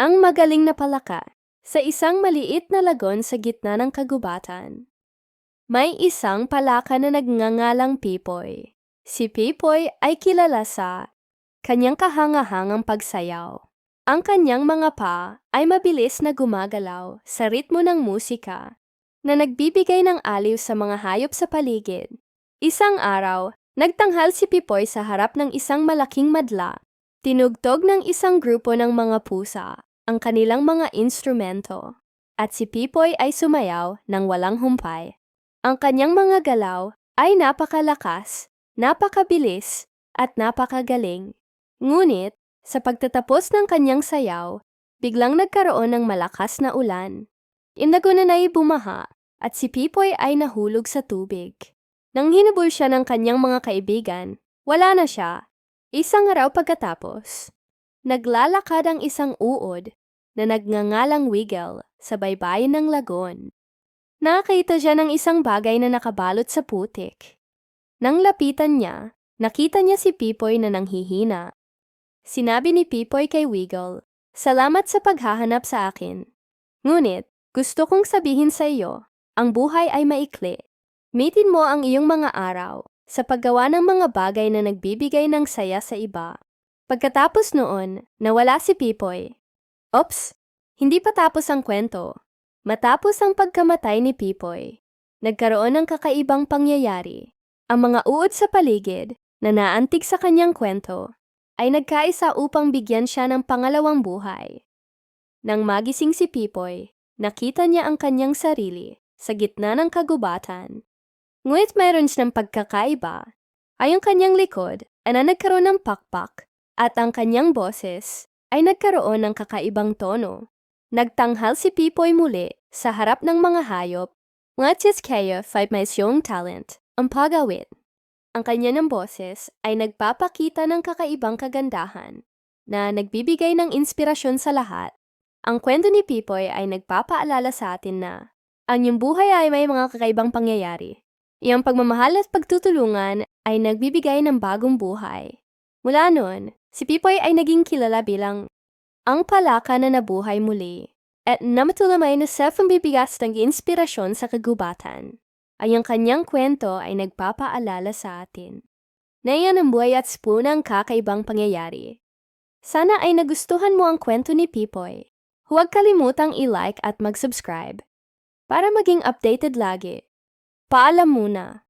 Ang magaling na palaka sa isang maliit na lagon sa gitna ng kagubatan. May isang palaka na nagngangalang Pipoy. Si Pipoy ay kilala sa kanyang kahangahangang pagsayaw. Ang kanyang mga pa ay mabilis na gumagalaw sa ritmo ng musika na nagbibigay ng aliw sa mga hayop sa paligid. Isang araw, nagtanghal si Pipoy sa harap ng isang malaking madla. Tinugtog ng isang grupo ng mga pusa ang kanilang mga instrumento at si Pipoy ay sumayaw ng walang humpay. Ang kanyang mga galaw ay napakalakas, napakabilis, at napakagaling. Ngunit, sa pagtatapos ng kanyang sayaw, biglang nagkaroon ng malakas na ulan. Indagunan ay bumaha at si Pipoy ay nahulog sa tubig. Nang hinubol siya ng kanyang mga kaibigan, wala na siya. Isang araw pagkatapos, naglalakad ang isang uod na nagngangalang Wiggle sa baybayin ng lagon. Nakita siya ng isang bagay na nakabalot sa putik. Nang lapitan niya, nakita niya si Pipoy na nanghihina. Sinabi ni Pipoy kay Wiggle, Salamat sa paghahanap sa akin. Ngunit, gusto kong sabihin sa iyo, ang buhay ay maikli. Mitin mo ang iyong mga araw sa paggawa ng mga bagay na nagbibigay ng saya sa iba. Pagkatapos noon, nawala si Pipoy Ops, hindi pa tapos ang kwento. Matapos ang pagkamatay ni Pipoy, nagkaroon ng kakaibang pangyayari. Ang mga uod sa paligid na naantig sa kanyang kwento ay nagkaisa upang bigyan siya ng pangalawang buhay. Nang magising si Pipoy, nakita niya ang kanyang sarili sa gitna ng kagubatan. Ngunit mayroon siyang pagkakaiba. Ay ang kanyang likod ay na nagkaroon ng pakpak at ang kanyang boses ay nagkaroon ng kakaibang tono. Nagtanghal si Pipoy muli sa harap ng mga hayop. Ngunit kaya fight may siyong talent, ang pagawit. Ang kanya ng boses ay nagpapakita ng kakaibang kagandahan na nagbibigay ng inspirasyon sa lahat. Ang kwento ni Pipoy ay nagpapaalala sa atin na ang iyong buhay ay may mga kakaibang pangyayari. Iyang pagmamahal at pagtutulungan ay nagbibigay ng bagong buhay. Mula noon, Si Pipoy ay naging kilala bilang ang palaka na nabuhay muli at namatulamay na sa pambibigas ng inspirasyon sa kagubatan. Ay ang kanyang kwento ay nagpapaalala sa atin na iyan ang buhay at spunang kakaibang pangyayari. Sana ay nagustuhan mo ang kwento ni Pipoy. Huwag kalimutang i-like at mag-subscribe para maging updated lagi. Paalam muna!